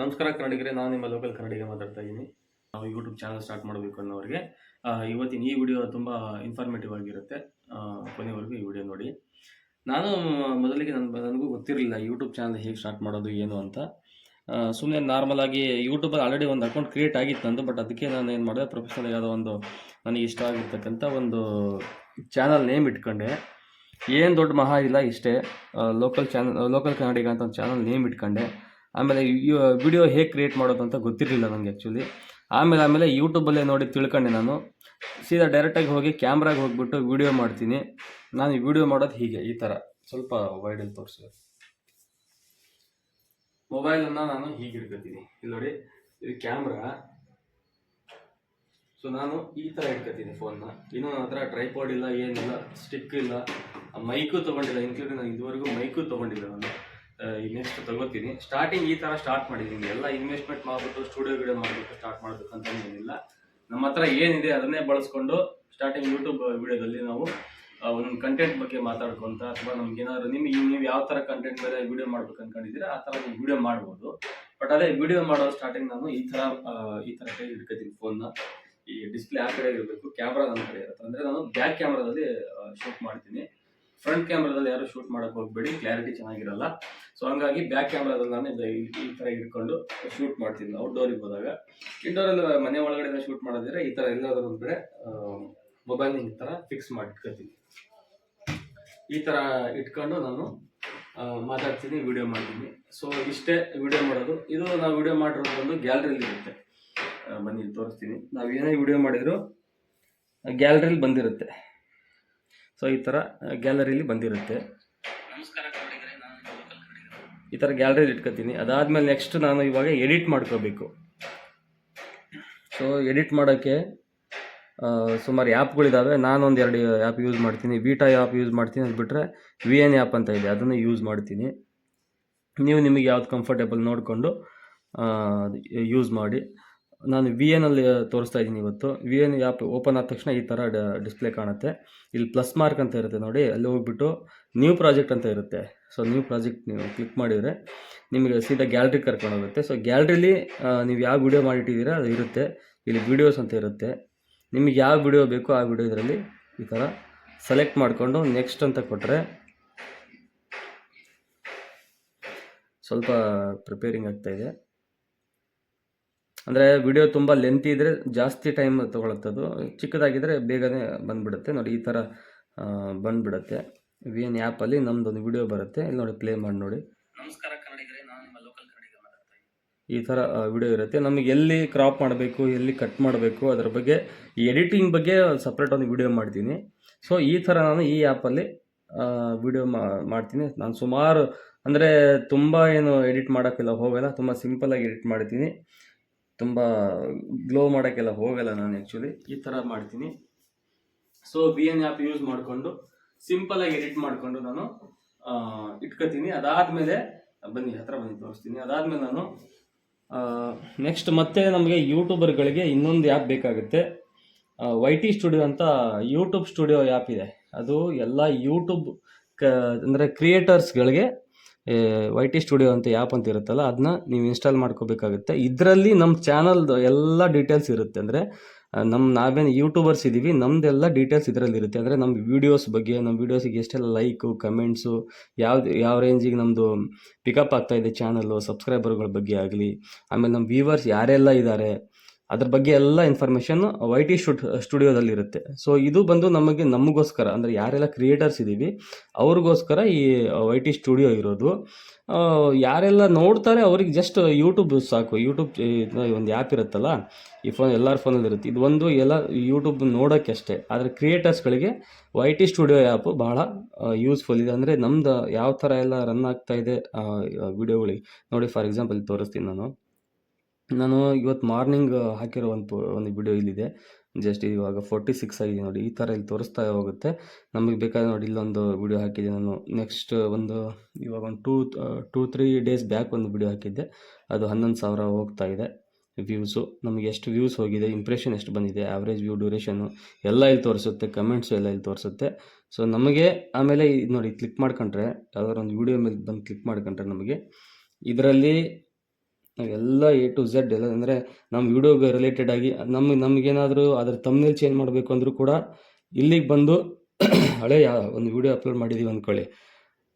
ನಮಸ್ಕಾರ ಕನ್ನಡಿಗರೆ, ನಾನು ನಿಮ್ಮ ಲೋಕಲ್ ಕನ್ನಡಿಗ ಮಾತಾಡ್ತಾ ಇದ್ದೀನಿ. ನಾವು ಯೂಟ್ಯೂಬ್ ಚಾನಲ್ ಸ್ಟಾರ್ಟ್ ಮಾಡಬೇಕು ಅನ್ನೋರಿಗೆ ಇವತ್ತಿನ ಈ ವಿಡಿಯೋ ತುಂಬ ಇನ್ಫಾರ್ಮೇಟಿವ್ ಆಗಿರುತ್ತೆ. ಕೊನೆವರೆಗೂ ಈ ವಿಡಿಯೋ ನೋಡಿ. ನಾನು, ಮೊದಲಿಗೆ ನನ್ನ ನನಗೂ ಗೊತ್ತಿರಲಿಲ್ಲ ಯೂಟ್ಯೂಬ್ ಚಾನಲ್ ಹೇಗೆ ಸ್ಟಾರ್ಟ್ ಮಾಡೋದು, ಏನು ಅಂತ. ಸುಮ್ಮನೆ ನಾರ್ಮಲಾಗಿ ಯೂಟ್ಯೂಬಲ್ಲಿ ಆಲ್ರೆಡಿ ಒಂದು ಅಕೌಂಟ್ ಕ್ರಿಯೇಟ್ ಆಗಿತ್ತು ನಂದು ಬಟ್ ಅದಕ್ಕೆ ನಾನು ಏನು ಮಾಡಿದೆ ಪ್ರೊಫೆಷನಲ್ ಯಾವುದೋ ಒಂದು ನನಗೆ ಇಷ್ಟ ಆಗಿರ್ತಕ್ಕಂಥ ಒಂದು ಚಾನಲ್ ನೇಮ್ ಇಟ್ಕೊಂಡೆ. ಏನು ದೊಡ್ಡ ಮಹಾ ಇಲ್ಲ ಇಷ್ಟೇ. ಲೋಕಲ್ ಚಾನಲ್ ಲೋಕಲ್ ಕನ್ನಡಿಗ ಅಂತ ಒಂದು ಚಾನಲ್ ನೇಮ್ ಇಟ್ಕೊಂಡೆ. ಆಮೇಲೆ ವಿಡಿಯೋ ಹೇಗೆ ಕ್ರಿಯೇಟ್ ಮಾಡೋದು ಅಂತ ಗೊತ್ತಿರಲಿಲ್ಲ ನನಗೆ ಆ್ಯಕ್ಚುಲಿ ಆಮೇಲೆ ಆಮೇಲೆ ಯೂಟ್ಯೂಬಲ್ಲೇ ನೋಡಿ ತಿಳ್ಕೊಂಡೆ ನಾನು. ಸೀದಾ ಡೈರೆಕ್ಟಾಗಿ ಹೋಗಿ ಕ್ಯಾಮ್ರಾಗೆ ಹೋಗ್ಬಿಟ್ಟು ವಿಡಿಯೋ ಮಾಡ್ತೀನಿ. ನಾನು ವಿಡಿಯೋ ಮಾಡೋದು ಹೀಗೆ, ಈ ಥರ ಸ್ವಲ್ಪ ವೈಡಲ್ಲಿ ತೋರಿಸಿ ಮೊಬೈಲನ್ನು ನಾನು ಹೀಗೆ ಇಟ್ಕೋತೀನಿ. ಇಲ್ಲಿ ನೋಡಿ, ಇದು ಕ್ಯಾಮ್ರಾ ಸೊ ನಾನು ಈ ಥರ ಇಟ್ಕೋತೀನಿ ಫೋನ್ನ ಇನ್ನೂ ನನ್ನ ಹತ್ರ ಟ್ರೈಪಾಡ್ ಇಲ್ಲ, ಏನಿಲ್ಲ ಸ್ಟಿಕ್ ಇಲ್ಲ. ಮೈಕು ತೊಗೊಂಡಿಲ್ಲ ಇನ್ಕ್ಲೂಡಿಂಗ್ ನಾನು ಇದುವರೆಗೂ ಮೈಕು ತೊಗೊಂಡಿಲ್ಲ ನಾನು. ನೆಕ್ಸ್ಟ್ ತಗೋತೀನಿ. ಸ್ಟಾರ್ಟಿಂಗ್ ಈ ಥರ ಸ್ಟಾರ್ಟ್ ಮಾಡಿದ್ದೀನಿ. ಎಲ್ಲ ಇನ್ವೆಸ್ಟ್ಮೆಂಟ್ ಮಾಡಿಬಿಟ್ಟು ಸ್ಟುಡಿಯೋ ಗಿಡಿಯೋ ಮಾಡಬೇಕು ಸ್ಟಾರ್ಟ್ ಮಾಡಬೇಕಂತ ಏನಿಲ್ಲ. ನಮ್ಮ ಹತ್ರ ಏನಿದೆ ಅದನ್ನೇ ಬಳಸ್ಕೊಂಡು ಸ್ಟಾರ್ಟಿಂಗ್ ಯೂಟ್ಯೂಬ್ ವಿಡಿಯೋದಲ್ಲಿ ನಾವು ಒಂದು ಕಂಟೆಂಟ್ ಬಗ್ಗೆ ಮಾತಾಡ್ಕೊಂತ ಅಥವಾ ನಮ್ಗೆ ಏನಾದ್ರು ನಿಮ್ಗೆ ನೀವು ಯಾವ ಥರ ಕಂಟೆಂಟ್ ಮೇಲೆ ವಿಡಿಯೋ ಮಾಡ್ಬೇಕು ಅನ್ಕೊಂಡಿದ್ದೀರಾ, ಆ ಥರ ನೀವು ವಿಡಿಯೋ ಮಾಡ್ಬೋದು. ಬಟ್ ಅದೇ ವಿಡಿಯೋ ಮಾಡೋ ಸ್ಟಾರ್ಟಿಂಗ್ ನಾನು ಈ ಥರ ಈ ಥರ ಕೈ ಹಿಡ್ಕೋತೀನಿ ಫೋನ್ನ ಈ ಡಿಸ್ಪ್ಲೇ ಆ ಕಡೆ ಇರಬೇಕು ಕ್ಯಾಮ್ರಾ ನನ್ನ ಕಡೆ ಇರುತ್ತೆ. ಅಂದರೆ ನಾನು ಬ್ಯಾಕ್ ಕ್ಯಾಮ್ರಾದಲ್ಲಿ ಶೂಟ್ ಮಾಡ್ತೀನಿ. ಫ್ರಂಟ್ ಕ್ಯಾಮ್ರಾದಲ್ಲಿ ಯಾರು ಶೂಟ್ ಮಾಡಕ್ಕೆ ಹೋಗ್ಬೇಡಿ ಕ್ಲಾರಿಟಿ ಚೆನ್ನಾಗಿರಲ್ಲ. ಸೊ ಹಂಗಾಗಿ ಬ್ಯಾಕ್ ಕ್ಯಾಮ್ರಾದಲ್ಲಿ ನಾನು ಈ- ಥರ ಇಟ್ಕೊಂಡು ಶೂಟ್ ಮಾಡ್ತೀನಿ. ಔಟ್ಡೋರಿಗೆ ಹೋದಾಗ. ಇಂಡೋರಲ್ಲಿ ಮನೆ ಒಳಗಡೆ ಶೂಟ್ ಮಾಡೋದಿದ್ರೆ ಈ ಥರ ಎಲ್ಲಾದ್ರೂ ಒಂದು ಕಡೆ ಮೊಬೈಲ್ ಈ ಥರ ಫಿಕ್ಸ್ ಮಾಡಿ ಇಟ್ಕೊತೀನಿ ಈ ಥರ ಇಟ್ಕೊಂಡು ನಾನು ಮಾತಾಡ್ತೀನಿ ವಿಡಿಯೋ ಮಾಡ್ತೀನಿ. ಸೊ ಇಷ್ಟೇ ವಿಡಿಯೋ ಮಾಡೋದು. ಇದು ನಾವು ವಿಡಿಯೋ ಮಾಡಿರೋದು ಒಂದು ಗ್ಯಾಲರಿಯಲ್ಲಿ ಇರುತ್ತೆ. ಬನ್ನಿ, ತೋರಿಸ್ತೀನಿ. ನಾವು ಏನೇ ವಿಡಿಯೋ ಮಾಡಿದ್ರು ಗ್ಯಾಲರಿಲಿ ಬಂದಿರುತ್ತೆ. ಸೊ ಈ ಥರ ಗ್ಯಾಲರಿಲಿ ಬಂದಿರುತ್ತೆ. ಈ ಥರ ಗ್ಯಾಲರಿಲಿ ಇಟ್ಕೊತೀನಿ. ಅದಾದಮೇಲೆ ನೆಕ್ಸ್ಟ್ ನಾನು ಇವಾಗ ಎಡಿಟ್ ಮಾಡ್ಕೋಬೇಕು. ಸೊ ಎಡಿಟ್ ಮಾಡೋಕ್ಕೆ ಸುಮಾರು ಆ್ಯಪ್ಗಳಿದ್ದಾವೆ ನಾನೊಂದು ಎರಡು ಆ್ಯಪ್ ಯೂಸ್ ಮಾಡ್ತೀನಿ. ವೀಟಾ ಆ್ಯಪ್ ಯೂಸ್ ಮಾಡ್ತೀನಿ. ಅದು ಬಿಟ್ಟರೆ ವಿ ಎನ್ ಆ್ಯಪ್ ಅಂತ ಇದೆ. ಅದನ್ನು ಯೂಸ್ ಮಾಡ್ತೀನಿ. ನೀವು ನಿಮಗೆ ಯಾವ್ದು ಕಂಫರ್ಟೇಬಲ್ ನೋಡಿಕೊಂಡು ಯೂಸ್ ಮಾಡಿ. ನಾನು ವಿ ಎನಲ್ಲಿ ತೋರಿಸ್ತಾ ಇದ್ದೀನಿ ಇವತ್ತು. ವಿ ಎನ್ ಆ್ಯಪ್ ಓಪನ್ ಆದ ತಕ್ಷಣ ಈ ಥರ ಡಿಸ್ಪ್ಲೇ ಕಾಣುತ್ತೆ. ಇಲ್ಲಿ ಪ್ಲಸ್ ಮಾರ್ಕ್ ಅಂತ ಇರುತ್ತೆ ನೋಡಿ, ಅಲ್ಲಿ ಹೋಗ್ಬಿಟ್ಟು ನ್ಯೂ ಪ್ರಾಜೆಕ್ಟ್ ಅಂತ ಇರುತ್ತೆ. ಸೊ ನ್ಯೂ ಪ್ರಾಜೆಕ್ಟ್ ನೀವು ಕ್ಲಿಕ್ ಮಾಡಿದರೆ ನಿಮಗೆ ಸೀದಾ ಗ್ಯಾಲ್ರಿ ಕರ್ಕೊಂಡು ಹೋಗುತ್ತೆ. ಸೊ ಗ್ಯಾಲ್ರಿಲಿ ನೀವು ಯಾವ ವಿಡಿಯೋ ಮಾಡಿಟ್ಟಿದ್ದೀರಾ, ಅದು ಇರುತ್ತೆ. ಇಲ್ಲಿ ವಿಡಿಯೋಸ್ ಅಂತ ಇರುತ್ತೆ. ನಿಮಗೆ ಯಾವ ವಿಡಿಯೋ ಬೇಕೋ ಆ ವಿಡಿಯೋ ಇದರಲ್ಲಿ ಈ ಥರ ಸೆಲೆಕ್ಟ್ ಮಾಡಿಕೊಂಡು ನೆಕ್ಸ್ಟ್ ಅಂತ ಕೊಟ್ಟರೆ ಸ್ವಲ್ಪ ಪ್ರಿಪೇರಿಂಗ್ ಆಗ್ತಾಯಿದೆ ಅಂದರೆ ವಿಡಿಯೋ ತುಂಬ ಲೆಂತಿ ಇದ್ದರೆ ಜಾಸ್ತಿ ಟೈಮ್ ತೊಗೊಳುತ್ತೆ ಅದು ಚಿಕ್ಕದಾಗಿದ್ದರೆ ಬೇಗನೆ ಬಂದುಬಿಡುತ್ತೆ. ನೋಡಿ ಈ ಥರ ಬಂದುಬಿಡುತ್ತೆ. ವಿ ಎನ್ ಆ್ಯಪಲ್ಲಿ ನಮ್ಮದೊಂದು ವಿಡಿಯೋ ಬರುತ್ತೆ. ಇಲ್ಲಿ ನೋಡಿ ಪ್ಲೇ ಮಾಡಿ ನೋಡಿ. ನಮಸ್ಕಾರ ಕನ್ನಡಿಗರೇ. ನಾನು ನಿಮ್ಮ ಲೋಕಲ್ ಕನ್ನಡಿಗ ಮಾತಾಡ್ತಾ ಈ ಥರ ವಿಡಿಯೋ ಇರುತ್ತೆ. ನಮಗೆ ಎಲ್ಲಿ ಕ್ರಾಪ್ ಮಾಡಬೇಕು ಎಲ್ಲಿ ಕಟ್ ಮಾಡಬೇಕು ಅದರ ಬಗ್ಗೆ ಈ ಎಡಿಟಿಂಗ್ ಬಗ್ಗೆ ಸಪ್ರೇಟ್ ಒಂದು ವಿಡಿಯೋ ಮಾಡ್ತೀನಿ. ಸೊ ಈ ಥರ ನಾನು ಈ ಆ್ಯಪಲ್ಲಿ ವಿಡಿಯೋ ಮಾಡ್ತೀನಿ. ನಾನು ಸುಮಾರು ಅಂದರೆ ತುಂಬ ಏನು ಎಡಿಟ್ ಮಾಡೋಕ್ಕೆಲ್ಲ ಹೋಗಲ್ಲ. ತುಂಬ ಸಿಂಪಲಾಗಿ ಎಡಿಟ್ ಮಾಡ್ತೀನಿ. ತುಂಬ ಗ್ಲೋ ಮಾಡೋಕ್ಕೆಲ್ಲ ಹೋಗಲ್ಲ ನಾನು ಆ್ಯಕ್ಚುಲಿ ಈ ಥರ ಮಾಡ್ತೀನಿ. So B N app use ಮಾಡಿಕೊಂಡು ಸಿಂಪಲಾಗಿ ಎಡಿಟ್ ಮಾಡಿಕೊಂಡು ನಾನು ಇಟ್ಕೋತೀನಿ. ಅದಾದಮೇಲೆ, ಬನ್ನಿ, ಹತ್ರ ಬಂದು ತೋರಿಸ್ತೀನಿ. ಅದಾದಮೇಲೆ ನಾನು ನೆಕ್ಸ್ಟ್ ಮತ್ತೆ ನಮಗೆ ಯೂಟ್ಯೂಬರ್ಗಳಿಗೆ ಇನ್ನೊಂದು ಆ್ಯಪ್ ಬೇಕಾಗುತ್ತೆ. ವೈ ಟಿ ಸ್ಟುಡಿಯೋ ಅಂತ ಯೂಟ್ಯೂಬ್ ಸ್ಟುಡಿಯೋ ಆ್ಯಪ್ ಇದೆ. ಅದು ಎಲ್ಲ ಯೂಟ್ಯೂಬ್ ಕ, ಅಂದರೆ ಕ್ರಿಯೇಟರ್ಸ್ಗಳಿಗೆ ವೈ ಟಿ ಸ್ಟುಡಿಯೋ ಅಂತ ಆ್ಯಪ್ ಅಂತ ಇರುತ್ತಲ್ಲ ಅದನ್ನ ನೀವು ಇನ್ಸ್ಟಾಲ್ ಮಾಡ್ಕೋಬೇಕಾಗುತ್ತೆ. ಇದರಲ್ಲಿ ನಮ್ಮ ಚಾನಲ್ದು ಎಲ್ಲ ಡೀಟೇಲ್ಸ್ ಇರುತ್ತೆ. ಅಂದರೆ ನಮ್ಮ ನಾವೇನು ಯೂಟ್ಯೂಬರ್ಸ್ ಇದ್ದೀವಿ ನಮ್ಮದೆಲ್ಲ ಡೀಟೇಲ್ಸ್ ಇದರಲ್ಲಿ ಇರುತ್ತೆ. ಅಂದರೆ ನಮ್ಮ ವೀಡಿಯೋಸ್ ಬಗ್ಗೆ ನಮ್ಮ ವೀಡಿಯೋಸಿಗೆ ಎಷ್ಟೆಲ್ಲ ಲೈಕು ಕಮೆಂಟ್ಸು ಯಾವ್ದು, ಯಾವ ರೇಂಜಿಗೆ ನಮ್ಮದು ಪಿಕಪ್ ಆಗ್ತಾ ಇದೆ ಚಾನಲ್ಲು ಸಬ್ಸ್ಕ್ರೈಬರ್ಗಳ ಬಗ್ಗೆ ಆಗಲಿ, ಆಮೇಲೆ ನಮ್ಮ ವ್ಯೂವರ್ಸ್ ಯಾರೆಲ್ಲ ಇದ್ದಾರೆ ಅದ್ರ ಬಗ್ಗೆ ಎಲ್ಲ ಇನ್ಫಾರ್ಮೇಷನ್ ವೈ ಟಿ ಶುಡ್ ಸ್ಟುಡಿಯೋದಲ್ಲಿರುತ್ತೆ ಸೊ ಇದು ಬಂದು ನಮಗೆ ನಮಗೋಸ್ಕರ, ಅಂದರೆ ಯಾರೆಲ್ಲ ಕ್ರಿಯೇಟರ್ಸ್ ಇದ್ದೀವಿ ಅವ್ರಿಗೋಸ್ಕರ ಈ ವೈ ಟಿ ಸ್ಟುಡಿಯೋ ಇರೋದು. ಯಾರೆಲ್ಲ ನೋಡ್ತಾರೆ ಅವ್ರಿಗೆ ಜಸ್ಟ್ ಯೂಟ್ಯೂಬ್ ಸಾಕು. ಯೂಟ್ಯೂಬ್ ಒಂದು ಆ್ಯಪ್ ಇರುತ್ತಲ್ಲ, ಈ ಫೋನ್ ಎಲ್ಲರ ಫೋನಲ್ಲಿ ಇರುತ್ತೆ. ಇದು ಒಂದು ಎಲ್ಲ ಯೂಟ್ಯೂಬ್ ನೋಡೋಕ್ಕೆ ಅಷ್ಟೇ ಆದರೆ ಕ್ರಿಯೇಟರ್ಸ್ಗಳಿಗೆ ವೈ ಟಿ ಸ್ಟುಡಿಯೋ ಆ್ಯಪ್ ಭಾಳ ಯೂಸ್ಫುಲ್ ಇದೆ. ಅಂದರೆ ನಮ್ದು ಯಾವ ಥರ ಎಲ್ಲ ರನ್ ಆಗ್ತಾ ಇದೆ ವಿಡಿಯೋಗಳಿಗೆ ನೋಡಿ ಫಾರ್ ಎಕ್ಸಾಂಪಲ್ ತೋರಿಸ್ತೀನಿ ನಾನು. ನಾನು ಇವತ್ತು ಮಾರ್ನಿಂಗ್ ಹಾಕಿರೋ ಒಂದು ಒಂದು ವಿಡಿಯೋ ಇಲ್ಲಿದೆ. ಜಸ್ಟ್ ಇವಾಗ ಫೋರ್ಟಿ ಸಿಕ್ಸ್ ಆಗಿದೆ ನೋಡಿ. ಈ ಥರ ಇಲ್ಲಿ ತೋರಿಸ್ತಾ ಹೋಗುತ್ತೆ. ನಮಗೆ ಬೇಕಾದ್ರೆ ನೋಡಿ, ಇಲ್ಲೊಂದು ವಿಡಿಯೋ ಹಾಕಿದ್ದೆ ನಾನು. ನೆಕ್ಸ್ಟ್ ಒಂದು, ಇವಾಗ ಒಂದು two two three days back ಒಂದು ವಿಡಿಯೋ ಹಾಕಿದ್ದೆ. ಅದು ಹನ್ನೊಂದು ಸಾವಿರ ಹೋಗ್ತಾ ಇದೆ ವ್ಯೂಸು ನಮಗೆ ಎಷ್ಟು ವ್ಯೂಸ್ ಹೋಗಿದೆ ಇಂಪ್ರೆಷನ್ ಎಷ್ಟು ಬಂದಿದೆ ಆವ್ರೇಜ್ ವ್ಯೂ ಡ್ಯೂರೇಷನು ಎಲ್ಲ ಇಲ್ಲಿ ತೋರಿಸುತ್ತೆ ಕಮೆಂಟ್ಸು ಎಲ್ಲ ಇಲ್ಲಿ ತೋರಿಸುತ್ತೆ. ಸೊ ನಮಗೆ ಆಮೇಲೆ ನೋಡಿ ಕ್ಲಿಕ್ ಮಾಡ್ಕೊಂಡ್ರೆ, ಯಾವ್ದಾದ್ರು ಒಂದು ವಿಡಿಯೋ ಮೇಲೆ ಬಂದು ಕ್ಲಿಕ್ ಮಾಡ್ಕೊಂಡ್ರೆ ನಮಗೆ, ಇದರಲ್ಲಿ ಎಲ್ಲ ಎ ಟು ಝೆಡ್ ಎಲ್ಲ ಅಂದರೆ ನಮ್ಮ ವಿಡಿಯೋಗೆ ರಿಲೇಟೆಡ್ ಆಗಿ ನಮ್ಮ ನಮಗೇನಾದರೂ ಅದ್ರ ತಮ್ಮನೇಲಿ ಚೇಂಜ್ ಮಾಡಬೇಕು ಅಂದರೂ ಕೂಡ ಇಲ್ಲಿಗೆ ಬಂದು ಹಳೆ ಒಂದು ವಿಡಿಯೋ ಅಪ್ಲೋಡ್ ಮಾಡಿದ್ದೀವಿ ಅಂದ್ಕೊಳ್ಳಿ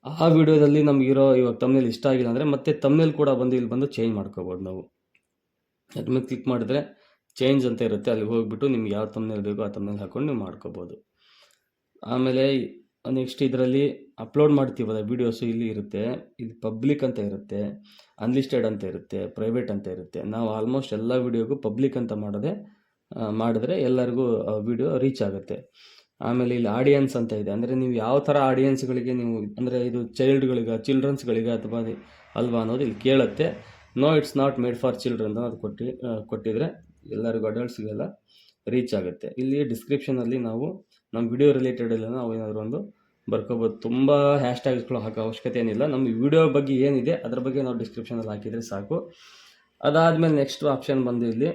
ಆ ವಿಡಿಯೋದಲ್ಲಿ ನಮಗಿರೋ ಇವಾಗ ತಮ್ಮನೇಲಿ ಇಷ್ಟ ಆಗಿಲ್ಲ ಅಂದರೆ ಮತ್ತೆ ತಮ್ಮನೇಲಿ ಕೂಡ ಬಂದು ಇಲ್ಲಿ ಬಂದು ಚೇಂಜ್ ಮಾಡ್ಕೋಬೋದು ನಾವು. ಅದ್ರ ಕ್ಲಿಕ್ ಮಾಡಿದ್ರೆ ಚೇಂಜ್ ಅಂತ ಇರುತ್ತೆ, ಅಲ್ಲಿ ಹೋಗ್ಬಿಟ್ಟು ನಿಮ್ಗೆ ಯಾವ ತಮ್ಮನೇಲಿ ಬೇಕೋ ಆ ತಮ್ಮನೇಲಿ ಹಾಕೊಂಡು ನೀವು ಮಾಡ್ಕೋಬೋದು. ಆಮೇಲೆ ನೆಕ್ಸ್ಟ್ ಇದರಲ್ಲಿ ಅಪ್ಲೋಡ್ ಮಾಡ್ತೀವಲ್ಲ ವೀಡಿಯೋಸು ಇಲ್ಲಿ ಇರುತ್ತೆ. ಇದು ಪಬ್ಲಿಕ್ ಅಂತ ಇರುತ್ತೆ ಅನ್ಲಿಸ್ಟೆಡ್ ಅಂತ ಇರುತ್ತೆ ಪ್ರೈವೇಟ್ ಅಂತ ಇರುತ್ತೆ. ನಾವು ಆಲ್ಮೋಸ್ಟ್ ಎಲ್ಲ ವೀಡಿಯೋಗೂ ಪಬ್ಲಿಕ್ ಅಂತ ಮಾಡದೆ ಮಾಡಿದ್ರೆ ಎಲ್ಲರಿಗೂ ವಿಡಿಯೋ ರೀಚ್ ಆಗುತ್ತೆ. ಆಮೇಲೆ ಇಲ್ಲಿ ಆಡಿಯನ್ಸ್ ಅಂತ ಇದೆ. ಅಂದರೆ ನೀವು ಯಾವ ಥರ ಆಡಿಯನ್ಸ್ಗಳಿಗೆ ನೀವು, ಅಂದರೆ ಇದು ಚೈಲ್ಡ್ಗಳಿಗೆ ಚಿಲ್ಡ್ರನ್ಸ್ಗಳಿಗೆ ಅಥವಾ ಅಲ್ವಾ ಅನ್ನೋದು ಇಲ್ಲಿ ಕೇಳುತ್ತೆ. No it's not made for children ಅದು ಕೊಟ್ಟು ಕೊಟ್ಟಿದ್ರೆ ಎಲ್ಲರಿಗೂ ಅಡಲ್ಟ್ಸ್ಗೆಲ್ಲ ರೀಚ್ ಆಗುತ್ತೆ. ಇಲ್ಲಿ ಡಿಸ್ಕ್ರಿಪ್ಷನಲ್ಲಿ ನಾವು ನಮ್ಮ ವಿಡಿಯೋ ರಿಲೇಟೆಡ್ ಎಲ್ಲ ನಾವು ಏನಾದರೂ ಒಂದು ಬರ್ಕೋಬೋದು ತುಂಬ ಹ್ಯಾಶ್ ಟ್ಯಾಗ್ಸ್ಗಳು ಹಾಕೋ ಅವಶ್ಯಕತೆ ಏನಿಲ್ಲ. ನಮ್ಮ ವಿಡಿಯೋ ಬಗ್ಗೆ ಏನಿದೆ, ಅದ್ರ ಬಗ್ಗೆ ನಾವು ಡಿಸ್ಕ್ರಿಪ್ಷನಲ್ಲಿ ಹಾಕಿದರೆ ಸಾಕು. ಅದಾದಮೇಲೆ ನೆಕ್ಸ್ಟ್ ಆಪ್ಷನ್ ಬಂದು ಇಲ್ಲಿ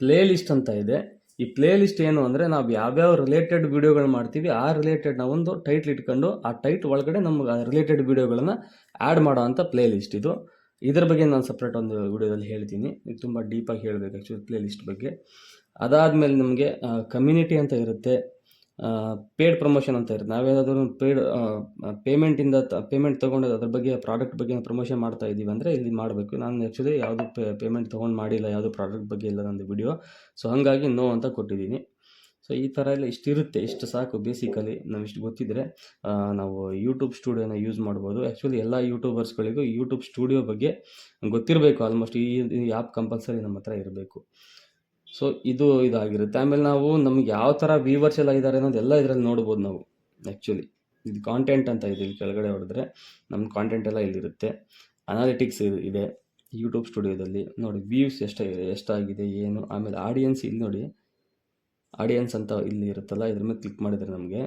ಪ್ಲೇ ಲಿಸ್ಟ್ ಅಂತ ಇದೆ. ಈ ಪ್ಲೇ ಲಿಸ್ಟ್ ಏನು ಅಂದರೆ, ನಾವು ಯಾವ್ಯಾವ ರಿಲೇಟೆಡ್ ವೀಡಿಯೋಗಳು ಮಾಡ್ತೀವಿ, ಆ ರಿಲೇಟೆಡ್ ನಾವೊಂದು ಟೈಟ್ಲ್ ಇಟ್ಕೊಂಡು, ಆ ಟೈಟ್ ಒಳಗಡೆ ನಮ್ಗೆ ರಿಲೇಟೆಡ್ ವೀಡಿಯೋಗಳನ್ನು ಆ್ಯಡ್ ಮಾಡೋ ಅಂಥ ಪ್ಲೇ ಲಿಸ್ಟ್ ಇದು. ಇದ್ರ ಬಗ್ಗೆ ನಾನು ಸಪ್ರೇಟ್ ಒಂದು ವಿಡಿಯೋದಲ್ಲಿ ಹೇಳ್ತೀನಿ. ಇದು ತುಂಬ ಡೀಪಾಗಿ ಹೇಳಬೇಕು ಆ್ಯಕ್ಚುಲಿ ಪ್ಲೇ ಲಿಸ್ಟ್ ಬಗ್ಗೆ. ಅದಾದಮೇಲೆ ನಮಗೆ ಕಮ್ಯುನಿಟಿ ಅಂತ ಇರುತ್ತೆ. ಪೇಡ್ ಪ್ರಮೋಷನ್ ಅಂತ ಇರುತ್ತೆ. ನಾವೇನಾದರೂ ಪೇಡ್ ಪೇಮೆಂಟಿಂದ ಪೇಮೆಂಟ್ ತೊಗೊಂಡು ಅದ್ರ ಬಗ್ಗೆ ಪ್ರಾಡಕ್ಟ್ ಬಗ್ಗೆ ಪ್ರಮೋಷನ್ ಮಾಡ್ತಾ ಇದ್ದೀವಿ ಅಂದರೆ ಇಲ್ಲಿ ಮಾಡಬೇಕು. ನಾನು ಆ್ಯಕ್ಚುಲಿ ಯಾವುದು ಪೇಮೆಂಟ್ ತೊಗೊಂಡು ಮಾಡಿಲ್ಲ, ಯಾವುದು ಪ್ರಾಡಕ್ಟ್ ಬಗ್ಗೆ ಇಲ್ಲ ನಂದು ವಿಡಿಯೋ ಸೊ ಹಾಗಾಗಿ ನೋ ಅಂತ ಕೊಟ್ಟಿದ್ದೀನಿ. ಸೊ ಈ ಥರ ಎಲ್ಲ ಇಷ್ಟಿರುತ್ತೆ ಇಷ್ಟು ಸಾಕು ಬೇಸಿಕಲಿ ನಾವು ಇಷ್ಟು ಗೊತ್ತಿದ್ದರೆ ನಾವು ಯೂಟ್ಯೂಬ್ ಸ್ಟುಡಿಯೋನ ಯೂಸ್ ಮಾಡ್ಬೋದು. ಆ್ಯಕ್ಚುಲಿ ಎಲ್ಲ ಯೂಟ್ಯೂಬರ್ಸ್ಗಳಿಗೂ ಯೂಟ್ಯೂಬ್ ಸ್ಟುಡಿಯೋ ಬಗ್ಗೆ ಗೊತ್ತಿರಬೇಕು. ಆಲ್ಮೋಸ್ಟ್ ಈ ಈ ಆ್ಯಪ್ ಕಂಪಲ್ಸರಿ ನಮ್ಮ ಹತ್ರ ಇರಬೇಕು. ಸೊ ಇದು ಇದಾಗಿರುತ್ತೆ. ಆಮೇಲೆ ನಾವು ನಮ್ಗೆ ಯಾವ ಥರ ವ್ಯೂವರ್ಸ್ ಎಲ್ಲ ಇದ್ದಾರೆ ಅನ್ನೋದೆಲ್ಲ ಇದರಲ್ಲಿ ನೋಡ್ಬೋದು ನಾವು ಆ್ಯಕ್ಚುಲಿ ಇದು ಕಾಂಟೆಂಟ್ ಅಂತ ಇದೆ ಇಲ್ಲಿ ಕೆಳಗಡೆ ಹೊಡೆದ್ರೆ. ನಮ್ಮ ಕಾಂಟೆಂಟ್ ಎಲ್ಲ ಇಲ್ಲಿರುತ್ತೆ. ಅನಾಲಿಟಿಕ್ಸ್ ಇದೆ ಯೂಟ್ಯೂಬ್ ಸ್ಟುಡಿಯೋದಲ್ಲಿ ನೋಡಿ ವ್ಯೂಸ್ ಎಷ್ಟು, ಎಷ್ಟಾಗಿದೆ, ಏನು? ಆಮೇಲೆ ಆಡಿಯನ್ಸ್ ಇಲ್ಲಿ ನೋಡಿ ಆಡಿಯನ್ಸ್ ಅಂತ ಇಲ್ಲಿ ಇರುತ್ತಲ್ಲ, ಇದ್ರ ಮೇಲೆ ಕ್ಲಿಕ್ ಮಾಡಿದರೆ ನಮಗೆ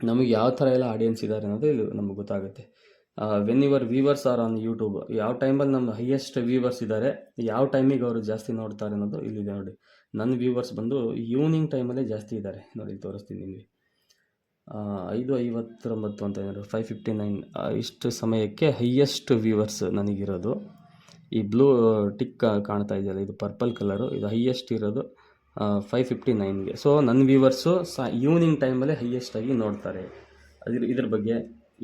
ನಮಗೆ ಯಾವ ಥರ ಎಲ್ಲ ಆಡಿಯನ್ಸ್ ಇದ್ದಾರೆ ಅನ್ನೋದು ಇಲ್ಲಿ ನಮಗೆ ಗೊತ್ತಾಗುತ್ತೆ. When your viewers are on YouTube ಯಾವ ಟೈಮಲ್ಲಿ ನಮ್ಮ ಹೈಯೆಸ್ಟ್ ವ್ಯೂವರ್ಸ್ ಇದ್ದಾರೆ ಯಾವ ಟೈಮಿಗೆ ಅವರು ಜಾಸ್ತಿ ನೋಡ್ತಾರೆ ಅನ್ನೋದು ಇಲ್ಲಿದೆ ನೋಡಿ. ನನ್ನ ವ್ಯೂವರ್ಸ್ ಬಂದು ಈವ್ನಿಂಗ್ ಟೈಮಲ್ಲೇ ಜಾಸ್ತಿ ಇದ್ದಾರೆ ನೋಡಿ ತೋರಿಸ್ತೀನಿ ನಿಮಗೆ. ಐದು ಐವತ್ತೊಂಬತ್ತು ಅಂತ ಏನಾದ್ರು ಫೈವ್ ಫಿಫ್ಟಿ ನೈನ್ ಇಷ್ಟು ಸಮಯಕ್ಕೆ ಹೈಯೆಸ್ಟ್ ವ್ಯೂವರ್ಸ್ ನನಗಿರೋದು. ಈ ಬ್ಲೂ ಟಿಕ್ ಕಾಣ್ತಾ ಇದೆಯಲ್ಲ, ಇದು ಪರ್ಪಲ್ ಕಲರು ಇದು ಹೈಯೆಸ್ಟ್ ಇರೋದು ಫೈವ್ ಫಿಫ್ಟಿ ನೈನ್ಗೆ ಸೊ ನನ್ನ ವ್ಯೂವರ್ಸು ಸಾ ಈವ್ನಿಂಗ್ ಟೈಮಲ್ಲೇ ಹೈಯೆಸ್ಟಾಗಿ ನೋಡ್ತಾರೆ. ಅದ್ರ, ಇದ್ರ ಬಗ್ಗೆ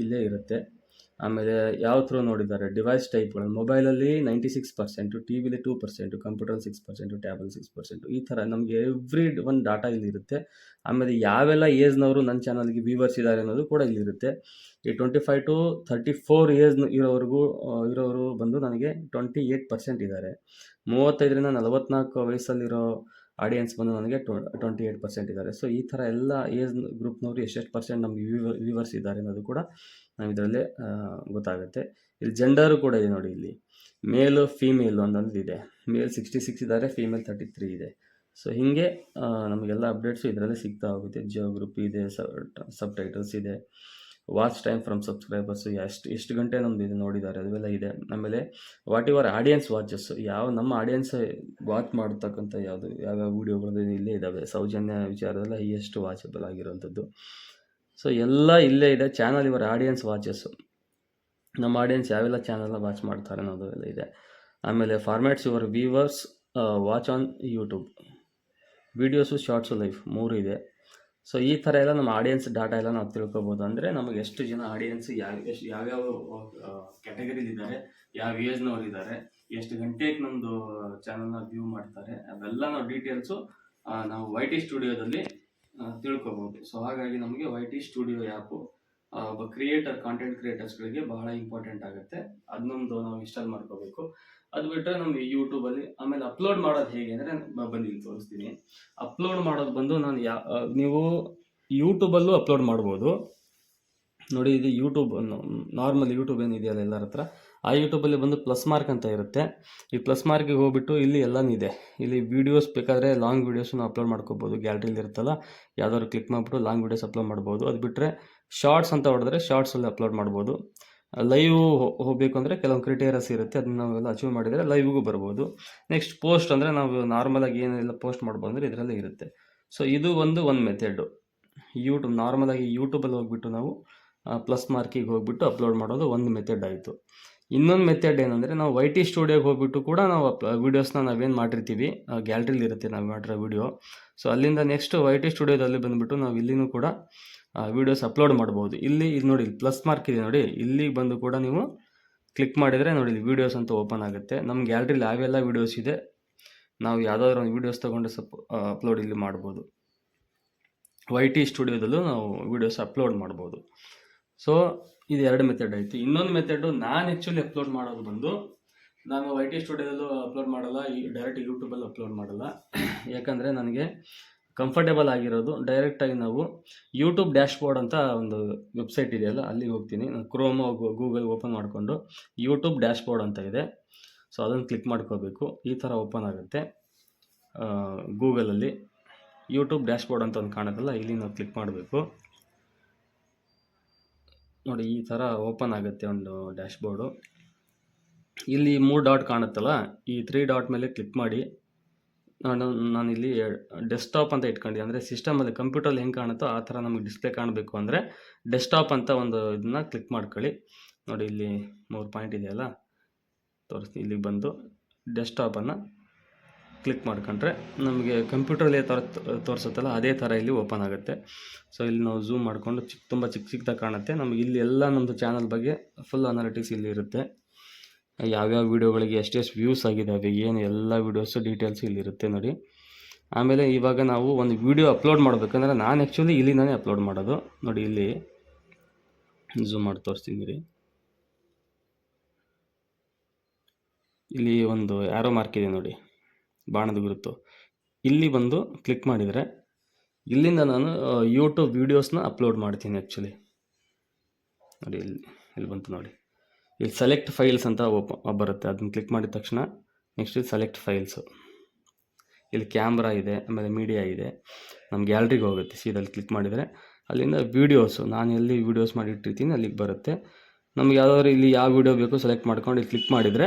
ಇಲ್ಲೇ ಇರುತ್ತೆ. ಆಮೇಲೆ ಯಾವ ಥರ ನೋಡಿದ್ದಾರೆ ಡಿವೈಸ್ ಟೈಪ್ಗಳು ಮೊಬೈಲಲ್ಲಿ ನೈಂಟಿ ಸಿಕ್ಸ್ ಪರ್ಸೆಂಟು ಟಿ ವಿಲಿ two percent computer six percent tablet six percent ಈ ಥರ ನಮಗೆ ಎವ್ರಿ ಒನ್ ಡಾಟಾ ಇಲ್ಲಿ ಇರುತ್ತೆ ಆಮೇಲೆ ಯಾವೆಲ್ಲ ಏಜ್ನವರು ನನ್ನ ಚಾನಲ್ಗೆ ವ್ಯೂವರ್ಸ್ ಇದ್ದಾರೆ ಅನ್ನೋದು ಕೂಡ ಇಲ್ಲಿರುತ್ತೆ. ಈ twenty five to thirty four age ಇರೋವರೆಗೂ ಇರೋರು ಬಂದು ನನಗೆ ಟ್ವೆಂಟಿ ಏಯ್ಟ್ ಪರ್ಸೆಂಟ್ ಇದ್ದಾರೆ. ಮೂವತ್ತೈದರಿಂದ ನಲವತ್ನಾಲ್ಕು ವಯಸ್ಸಲ್ಲಿರೋ ಆಡಿಯನ್ಸ್ ಬಂದು ನನಗೆ ಟ್ವೆಂಟಿ ಏಯ್ಟ್ ಪರ್ಸೆಂಟ್ ಇದ್ದಾರೆ. ಸೊ ಈ ಥರ ಎಲ್ಲ ಏಜ್ ಗ್ರೂಪ್ನವರು ಎಷ್ಟೆಷ್ಟು ಪರ್ಸೆಂಟ್ ನಮಗೆ ವ್ಯೂವರ್ಸ್ ಇದ್ದಾರೆ ಅನ್ನೋದು ಕೂಡ ನಾವು ಇದರಲ್ಲೇ ಗೊತ್ತಾಗುತ್ತೆ. ಇಲ್ಲಿ ಜೆಂಡರು ಕೂಡ ಇದೆ ನೋಡಿ ಇಲ್ಲಿ. ಮೇಲು ಫೀಮೇಲು ಅನ್ನೋದು ಇದೆ. ಮೇಲ್ ಸಿಕ್ಸ್ಟಿ ಸಿಕ್ಸ್ ಇದ್ದಾರೆ ಫೀಮೇಲ್ ತರ್ಟಿ ತ್ರೀ ಇದೆ. ಸೊ ಹೀಗೆ ನಮಗೆಲ್ಲ ಅಪ್ಡೇಟ್ಸು ಇದರಲ್ಲೇ ಸಿಗ್ತಾ ಹೋಗುತ್ತೆ. ಜಿಯೋ ಗ್ರೂಪ್ ಇದೆ ಸಬ್ ಟೈಟಲ್ಸ್ ಇದೆ. ವಾಚ್ ಟೈಮ್ ಫ್ರಮ್ ಸಬ್ಸ್ಕ್ರೈಬರ್ಸು ಎಷ್ಟು ಎಷ್ಟು ಗಂಟೆ ನಮ್ಮದು ಇದು ನೋಡಿದ್ದಾರೆ, ಅದೆಲ್ಲ ಇದೆ. ಆಮೇಲೆ ವಾಟ್ ಯುವರ್ ಆಡಿಯನ್ಸ್ ವಾಚಸ್ ಯಾವ ನಮ್ಮ ಆಡಿಯನ್ಸ್ ವಾಚ್ ಮಾಡ್ತಕ್ಕಂಥ ಯಾವುದು, ಯಾವ್ಯಾವ ವೀಡಿಯೋಗಳು ಇಲ್ಲೇ ಇದ್ದಾವೆ. ಸೌಜನ್ಯ ವಿಚಾರದಲ್ಲ ಹೈಯೆಸ್ಟ್ ವಾಚಬಲ್ ಆಗಿರುವಂಥದ್ದು. ಸೊ ಎಲ್ಲ ಇಲ್ಲೇ ಇದೆ. ಚಾನಲ್ ಇವರ ಆಡಿಯನ್ಸ್ ವಾಚಸ್ಸು ನಮ್ಮ ಆಡಿಯನ್ಸ್ ಯಾವೆಲ್ಲ ಚಾನಲ್ನ ವಾಚ್ ಮಾಡ್ತಾರೆ ಅನ್ನೋದು ಎಲ್ಲ ಇದೆ. ಆಮೇಲೆ formats your viewers watch on YouTube videos shorts live ಮೂರು ಇದೆ. ಸೊ ಈ ಥರ ಎಲ್ಲ ನಮ್ಮ ಆಡಿಯನ್ಸ್ ಡಾಟಾ ಎಲ್ಲ ನಾವು ತಿಳ್ಕೊಬೋದು. ಅಂದರೆ ನಮಗೆ ಎಷ್ಟು ಜನ ಆಡಿಯನ್ಸ್ ಯಾವ ಎಷ್ಟು ಯಾವ್ಯಾವ ಇದ್ದಾರೆ, ಯಾವ ಏಜ್ನವ್ರು ಇದ್ದಾರೆ, ಎಷ್ಟು ಗಂಟೆಗೆ ನಮ್ಮದು ಚಾನಲ್ನ ವ್ಯೂ ಮಾಡ್ತಾರೆ, ಅವೆಲ್ಲ ನಾವು ಡೀಟೇಲ್ಸು ನಾವು ವೈ ಟಿ ಸ್ಟುಡಿಯೋದಲ್ಲಿ ತಿಳ್ಕೊಬೋದು. ಸೊ ಹಾಗಾಗಿ ನಮಗೆ ವೈ ಟಿ ಸ್ಟುಡಿಯೋ ಆ್ಯಪು ಒಬ್ಬ ಕ್ರಿಯೇಟರ್ ಕಾಂಟೆಂಟ್ ಕ್ರಿಯೇಟರ್ಸ್ಗಳಿಗೆ ಬಹಳ ಇಂಪಾರ್ಟೆಂಟ್ ಆಗುತ್ತೆ. ಅದನ್ನೊಂದು ನಾವು ಇನ್ಸ್ಟಾಲ್ ಮಾಡ್ಕೋಬೇಕು. ಅದು ಬಿಟ್ಟರೆ ನಮಗೆ ಯೂಟ್ಯೂಬಲ್ಲಿ ಆಮೇಲೆ ಅಪ್ಲೋಡ್ ಮಾಡೋದು ಹೇಗೆ ಅಂದರೆ ಬಂದು ಇಲ್ಲಿ ತೋರಿಸ್ತೀನಿ. ಅಪ್ಲೋಡ್ ಮಾಡೋದು ಬಂದು ನಾನು ಯಾ ನೀವು ಯೂಟ್ಯೂಬಲ್ಲೂ ಅಪ್ಲೋಡ್ ಮಾಡ್ಬೋದು. ನೋಡಿ ಇದು ಯೂಟ್ಯೂಬ್ ನಾರ್ಮಲ್ ಯೂಟ್ಯೂಬ್ ಏನಿದೆಯಲ್ಲ ಎಲ್ಲರ ಹತ್ರ? ಆ ಯೂಟ್ಯೂಬಲ್ಲಿ ಬಂದು ಪ್ಲಸ್ ಮಾರ್ಕ್ ಅಂತ ಇರುತ್ತೆ. ಈ ಪ್ಲಸ್ ಮಾರ್ಕಿಗೆ ಹೋಗ್ಬಿಟ್ಟು ಇಲ್ಲಿ ಎಲ್ಲನೂ ಇದೆ. ಇಲ್ಲಿ ವೀಡಿಯೋಸ್ ಬೇಕಾದರೆ ಲಾಂಗ್ ವೀಡಿಯೋಸ್ನ ಅಪ್ಲೋಡ್ ಮಾಡ್ಕೋಬೋದು. ಗ್ಯಾಲರಿಲಿ ಇರುತ್ತಲ್ಲ, ಯಾವ್ದಾದ್ರು ಕ್ಲಿಕ್ ಮಾಡಿಬಿಟ್ಟು ಲಾಂಗ್ ವೀಡಿಯೋಸ್ ಅಪ್ಲೋಡ್ ಮಾಡ್ಬೋದು. ಅದು ಬಿಟ್ಟರೆ ಶಾರ್ಟ್ಸ್ ಅಂತ ಹೊಡೆದ್ರೆ ಶಾರ್ಟ್ಸಲ್ಲಿ ಅಪ್ಲೋಡ್ ಮಾಡ್ಬೋದು. ಲೈವ್ ಹೋಗಬೇಕು ಅಂದರೆ ಕೆಲವೊಂದು ಕ್ರಿಟೇರಿಯಸ್ ಇರುತ್ತೆ. ಅದನ್ನ ನಾವೆಲ್ಲ ಅಚೀವ್ ಮಾಡಿದರೆ ಲೈವ್ಗೂ ಬರ್ಬೋದು. ನೆಕ್ಸ್ಟ್ ಪೋಸ್ಟ್ ಅಂದರೆ ನಾವು ನಾರ್ಮಲಾಗಿ ಏನೆಲ್ಲ ಪೋಸ್ಟ್ ಮಾಡ್ಬೋದು ಅಂದರೆ ಇದರಲ್ಲೇ ಇರುತ್ತೆ. ಸೊ ಇದು ಒಂದು ಒಂದು ಮೆಥಡು ಯೂಟ್ಯೂಬ್ ನಾರ್ಮಲಾಗಿ ಯೂಟ್ಯೂಬಲ್ಲಿ ಹೋಗ್ಬಿಟ್ಟು ನಾವು ಪ್ಲಸ್ ಮಾರ್ಕಿಗೆ ಹೋಗ್ಬಿಟ್ಟು ಅಪ್ಲೋಡ್ ಮಾಡೋದು ಒಂದು ಮೆಥಡ್ ಆಯಿತು. ಇನ್ನೊಂದು ಮೆಥಡ್ ಏನಂದರೆ ನಾವು ವೈ ಟಿ ಸ್ಟುಡಿಯೋಗೆ ಹೋಗ್ಬಿಟ್ಟು ಕೂಡ ನಾವು ವೀಡಿಯೋಸ್ನ ನಾವೇನು ಮಾಡಿರ್ತೀವಿ ಗ್ಯಾಲ್ರಿಲಿ ಇರುತ್ತೆ ನಾವು ಮಾಡಿರೋ ವೀಡಿಯೋ ಸೊ ಅಲ್ಲಿಂದ ನೆಕ್ಸ್ಟ್ ವೈ ಟಿ ಸ್ಟುಡಿಯೋದಲ್ಲಿ ಬಂದುಬಿಟ್ಟು ನಾವು ಇಲ್ಲಿನೂ ಕೂಡ ವೀಡಿಯೋಸ್ ಅಪ್ಲೋಡ್ ಮಾಡ್ಬೋದು. ಇಲ್ಲಿ, ಇದು ನೋಡಿ ಪ್ಲಸ್ ಮಾರ್ಕ್ ಇದೆ ನೋಡಿ. ಇಲ್ಲಿಗೆ ಬಂದು ಕೂಡ ನೀವು ಕ್ಲಿಕ್ ಮಾಡಿದರೆ ನೋಡಿ, ಇಲ್ಲಿ ವೀಡಿಯೋಸ್ ಅಂತ ಓಪನ್ ಆಗುತ್ತೆ. ನಮ್ಮ ಗ್ಯಾಲ್ರಿಲಿ ಯಾವೆಲ್ಲ ವೀಡಿಯೋಸ್ ಇದೆ, ನಾವು ಯಾವುದಾದ್ರೂ ಒಂದು ವೀಡಿಯೋಸ್ ತೊಗೊಂಡು ಸಪ್ ಅಪ್ಲೋಡ್ ಇಲ್ಲಿ ಮಾಡ್ಬೋದು. ವೈ ಟಿ ಸ್ಟುಡಿಯೋದಲ್ಲೂ ನಾವು ವೀಡಿಯೋಸ್ ಅಪ್ಲೋಡ್ ಮಾಡ್ಬೋದು. ಸೊ ಇದು ಎರಡು ಮೆಥಡ್ ಆಯಿತು. ಇನ್ನೊಂದು ಮೆಥಡು ನಾನು ಆ್ಯಕ್ಚುಲಿ ಅಪ್ಲೋಡ್ ಮಾಡೋದು ಬಂದು, ನಾನು ಐ ಟಿ ಸ್ಟುಡಿಯೋದಲ್ಲೂ ಅಪ್ಲೋಡ್ ಮಾಡಲ್ಲ, ಈ ಡೈರೆಕ್ಟ್ ಯೂಟ್ಯೂಬಲ್ಲಿ ಅಪ್ಲೋಡ್ ಮಾಡಲ್ಲ. ಯಾಕಂದರೆ ನನಗೆ ಕಂಫರ್ಟೇಬಲ್ ಆಗಿರೋದು ಡೈರೆಕ್ಟಾಗಿ ನಾವು ಯೂಟ್ಯೂಬ್ ಡ್ಯಾಶ್ಬೋರ್ಡ್ ಅಂತ ಒಂದು ವೆಬ್ಸೈಟ್ ಇದೆಯಲ್ಲ ಅಲ್ಲಿಗೆ ಹೋಗ್ತೀನಿ. ನಾನು ಕ್ರೋಮ್ ಗೂಗಲ್ ಓಪನ್ ಮಾಡಿಕೊಂಡು ಯೂಟ್ಯೂಬ್ ಡ್ಯಾಶ್ಬೋರ್ಡ್ ಅಂತ ಇದೆ. ಸೊ ಅದನ್ನು ಕ್ಲಿಕ್ ಮಾಡ್ಕೋಬೇಕು. ಈ ಥರ ಓಪನ್ ಆಗುತ್ತೆ. ಗೂಗಲಲ್ಲಿ ಯೂಟ್ಯೂಬ್ ಡ್ಯಾಶ್ಬೋರ್ಡ್ ಅಂತ ಒಂದು ಕಾಣುತ್ತಲ್ಲ, ಇಲ್ಲಿ ನಾವು ಕ್ಲಿಕ್ ಮಾಡಬೇಕು. ನೋಡಿ ಈ ಥರ ಓಪನ್ ಆಗುತ್ತೆ ಒಂದು ಡ್ಯಾಶ್ಬೋರ್ಡು. ಇಲ್ಲಿ ಮೂರು ಡಾಟ್ ಕಾಣುತ್ತಲ್ಲ, ಈ ತ್ರೀ ಡಾಟ್ ಮೇಲೆ ಕ್ಲಿಕ್ ಮಾಡಿ. ನಾನು, ನಾನಿಲ್ಲಿ ಡೆಸ್ಕ್ಟಾಪ್ ಅಂತ ಇಟ್ಕೊಂಡು ಅಂದರೆ ಸಿಸ್ಟಮಲ್ಲಿ ಕಂಪ್ಯೂಟರಲ್ಲಿ ಹೆಂಗೆ ಕಾಣುತ್ತೋ ಆ ಥರ ನಮಗೆ ಡಿಸ್ಪ್ಲೇ ಕಾಣಬೇಕು ಅಂದರೆ ಡೆಸ್ಕ್ಟಾಪ್ ಅಂತ ಒಂದು ಇದನ್ನ ಕ್ಲಿಕ್ ಮಾಡ್ಕೊಳ್ಳಿ. ನೋಡಿ ಇಲ್ಲಿ ಮೂರು ಪಾಯಿಂಟ್ ಇದೆಯಲ್ಲ, ತೋರಿಸ್ತೀನಿ. ಇಲ್ಲಿಗೆ ಬಂದು ಡೆಸ್ಕ್ಟಾಪನ್ನು ಕ್ಲಿಕ್ ಮಾಡ್ಕೊಂಡ್ರೆ ನಮಗೆ ಕಂಪ್ಯೂಟ್ರಲ್ಲಿ ಯಾವ ಥರ ತೋರಿಸುತ್ತಲ್ಲ, ಅದೇ ಥರ ಇಲ್ಲಿ ಓಪನ್ ಆಗುತ್ತೆ. ಸೊ, ಇಲ್ಲಿ ನಾವು ಝೂಮ್ ಮಾಡಿಕೊಂಡು ಚಿಕ್ಕ ತುಂಬ ಚಿಕ್ಕ ಚಿಕ್ಕದಾಗಿ ಕಾಣುತ್ತೆ. ನಮಗೆ ಇಲ್ಲಿ ಎಲ್ಲ ನಮ್ಮದು ಚಾನಲ್ ಬಗ್ಗೆ ಫುಲ್ ಅನಾಲಿಟಿಕ್ಸ್ ಇಲ್ಲಿ ಇರುತ್ತೆ. ಯಾವ್ಯಾವ ವೀಡಿಯೋಗಳಿಗೆ ಎಷ್ಟೆಷ್ಟು ವ್ಯೂಸ್ ಆಗಿದ್ದಾವೆ ಏನು, ಎಲ್ಲ ವೀಡಿಯೋಸು ಇಲ್ಲಿ ಇಲ್ಲಿರುತ್ತೆ ನೋಡಿ. ಆಮೇಲೆ ಇವಾಗ ನಾವು ಒಂದು ವೀಡಿಯೋ ಅಪ್ಲೋಡ್ ಮಾಡಬೇಕಂದ್ರೆ ನಾನು ಆ್ಯಕ್ಚುಲಿ ಇಲ್ಲಿಂದನೇ ಅಪ್ಲೋಡ್ ಮಾಡೋದು. ನೋಡಿ, ಇಲ್ಲಿ ಝೂಮ್ ಮಾಡಿ ತೋರಿಸ್ತೀನಿ ರೀ ಇಲ್ಲಿ ಒಂದು ಯಾರೋ ಮಾರ್ಕ್ ಇದೆ ನೋಡಿ. ಬಾಣದ ಗುರುತು ಇಲ್ಲಿ ಬಂದು ಕ್ಲಿಕ್ ಮಾಡಿದರೆ ಇಲ್ಲಿಂದ ನಾನು ಯೂಟ್ಯೂಬ್ ವೀಡಿಯೋಸ್ನ ಅಪ್ಲೋಡ್ ಮಾಡ್ತೀನಿ ಆ್ಯಕ್ಚುಲಿ ನೋಡಿ, ಇಲ್ಲಿ ಇಲ್ಲಿ ಬಂತು ನೋಡಿ. ಇಲ್ಲಿ ಸೆಲೆಕ್ಟ್ ಫೈಲ್ಸ್ ಅಂತ ಓಪ ಬರುತ್ತೆ. ಅದನ್ನ ಕ್ಲಿಕ್ ಮಾಡಿದ ತಕ್ಷಣ ನೆಕ್ಸ್ಟ್ ಇಲ್ಲಿ ಸೆಲೆಕ್ಟ್ ಫೈಲ್ಸು ಇಲ್ಲಿ ಕ್ಯಾಮ್ರಾ ಇದೆ, ಆಮೇಲೆ ಮೀಡಿಯಾ ಇದೆ. ನಮ್ಮ ಗ್ಯಾಲ್ರಿಗೆ ಹೋಗುತ್ತೆ. ಸೀದಲ್ಲಿ ಕ್ಲಿಕ್ ಮಾಡಿದರೆ ಅಲ್ಲಿಂದ ವೀಡಿಯೋಸು ನಾನು ಎಲ್ಲಿ ವೀಡಿಯೋಸ್ ಮಾಡಿಟ್ಟಿರ್ತೀನಿ ಅಲ್ಲಿಗೆ ಬರುತ್ತೆ. ನಮ್ಗೆ ಯಾವ್ದಾದ್ರು ಇಲ್ಲಿ ಯಾವ ವೀಡಿಯೋ ಬೇಕು ಸೆಲೆಕ್ಟ್ ಮಾಡ್ಕೊಂಡು ಇಲ್ಲಿ ಕ್ಲಿಕ್ ಮಾಡಿದರೆ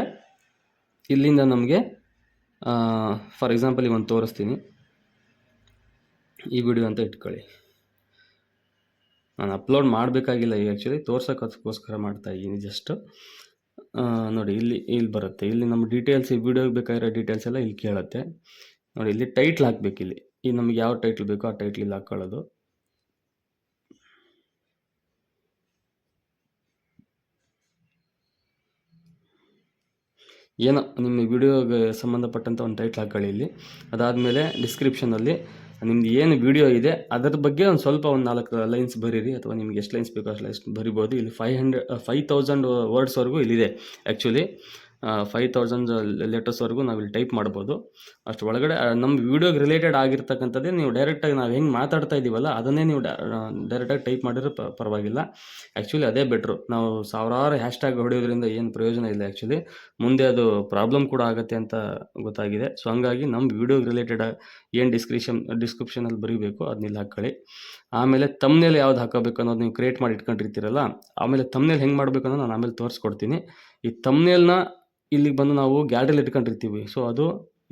ಇಲ್ಲಿಂದ ನಮಗೆ ಫಾರ್ ಎಕ್ಸಾಂಪಲ್ ಒಂದು ತೋರಿಸ್ತೀನಿ. ಈ ವಿಡಿಯೋ ಅಂತ ಇಟ್ಕೊಳ್ಳಿ. ನಾನು ಅಪ್ಲೋಡ್ ಮಾಡಬೇಕಾಗಿಲ್ಲ ಈಗ ಆ್ಯಕ್ಚುಲಿ ತೋರ್ಸೋಕ್ಕೋಸ್ಕರ ಮಾಡ್ತಾ ಇದ್ದೀನಿ ಜಸ್ಟ್ ನೋಡಿ, ಇಲ್ಲಿ ಇಲ್ಲಿ ಬರುತ್ತೆ. ಇಲ್ಲಿ ನಮ್ಮ ಡೀಟೇಲ್ಸ್ ಈ ವಿಡಿಯೋಗೆ ಬೇಕಾಗಿರೋ ಡೀಟೇಲ್ಸ್ ಎಲ್ಲ ಇಲ್ಲಿ ಕೇಳುತ್ತೆ. ನೋಡಿ, ಇಲ್ಲಿ ಟೈಟ್ಲ್ ಹಾಕ್ಬೇಕು ಇಲ್ಲಿ ಈ ನಮಗೆ ಯಾವ ಟೈಟ್ಲ್ ಬೇಕೋ ಆ ಟೈಟ್ಲ್ ಇಲ್ಲಿ ಹಾಕ್ಕೊಳ್ಳೋದು ಏನೋ ನಿಮ್ಮ ವಿಡಿಯೋಗೆ ಸಂಬಂಧಪಟ್ಟಂಥ ಒಂದು ಟೈಟ್ಲ್ ಹಾಕೊಳ್ಳಿ ಇಲ್ಲಿ. ಅದಾದಮೇಲೆ ಡಿಸ್ಕ್ರಿಪ್ಷನಲ್ಲಿ ನಿಮ್ದು ಏನು ವಿಡಿಯೋ ಇದೆ, ಅದರ ಬಗ್ಗೆ ಒಂದು ಸ್ವಲ್ಪ ಒಂದು ನಾಲ್ಕು ಲೈನ್ಸ್ ಬರೀರಿ, ಅಥವಾ ನಿಮ್ಗೆ ಎಷ್ಟು ಲೈನ್ಸ್ ಬೇಕೋ ಅಷ್ಟು ಲೈನ್ಸ್ ಬರಿಬೋದು. ಇಲ್ಲಿ ಫೈವ್ ಹಂಡ್ರೆಡ್ ಫೈವ್ ತೌಸಂಡ್ ವರ್ಡ್ಸ್ವರೆಗೂ ಇಲ್ಲಿದೆ ಆ್ಯಕ್ಚುಲಿ ಫೈವ್ ತೌಸಂಡ್ ಲೆಟರ್ಸ್ವರೆಗೂ ನಾವು ಇಲ್ಲಿ ಟೈಪ್ ಮಾಡ್ಬೋದು. ಅಷ್ಟು ಒಳಗಡೆ ನಮ್ಮ ವಿಡಿಯೋಗೆ ರಿಲೇಟೆಡ್ ಆಗಿರ್ತಕ್ಕಂಥದ್ದೇ ನೀವು ಡೈರೆಕ್ಟಾಗಿ ನಾವು ಹೆಂಗೆ ಮಾತಾಡ್ತಾ ಇದ್ದೀವಲ್ಲ ಅದನ್ನೇ ನೀವು ಡೈರೆಕ್ಟಾಗಿ ಟೈಪ್ ಮಾಡಿದ್ರೆ ಪರವಾಗಿಲ್ಲ. ಆ್ಯಕ್ಚುಲಿ ಅದೇ ಬೆಟ್ರು ನಾವು ಸಾವಿರಾರು ಹ್ಯಾಶ್ಟ್ಯಾಗ್ ಹೊಡೆಯೋದ್ರಿಂದ ಏನು ಪ್ರಯೋಜನ ಇಲ್ಲ ಆ್ಯಕ್ಚುಲಿ ಮುಂದೆ ಅದು ಪ್ರಾಬ್ಲಮ್ ಕೂಡ ಆಗುತ್ತೆ ಅಂತ ಗೊತ್ತಾಗಿದೆ. ಸೊ ಹಂಗಾಗಿ ನಮ್ಮ ವೀಡಿಯೋಗೆ ರಿಲೇಟೆಡ್ ಏನು ಡಿಸ್ಕ್ರಿಪ್ಷನ್ ಡಿಸ್ಕ್ರಿಪ್ಷನಲ್ಲಿ ಬರೀಬೇಕು ಅದನ್ನೆಲ್ಲ ಹಾಕ್ಕೊಳ್ಳಿ ಆಮೇಲೆ ತಮ್ಮನೇಲಿ ಯಾವ್ದು ಹಾಕೋಬೇಕು ಅನ್ನೋದು ನೀವು ಕ್ರಿಯೇಟ್ ಮಾಡಿ ಇಟ್ಕೊಂಡಿರ್ತೀರಲ್ಲ, ಆಮೇಲೆ ತಮ್ಮನೇಲಿ ಹೆಂಗೆ ಮಾಡಬೇಕು ಅನ್ನೋದು ನಾನು ಆಮೇಲೆ ತೋರಿಸ್ಕೊಡ್ತೀನಿ. ಈ ತಮ್ನೇಲ್ನ ಇಲ್ಲಿಗೆ ಬಂದು ನಾವು ಗ್ಯಾಲರಿಲಿ ಇಟ್ಕೊಂಡಿರ್ತೀವಿ. ಸೊ ಅದು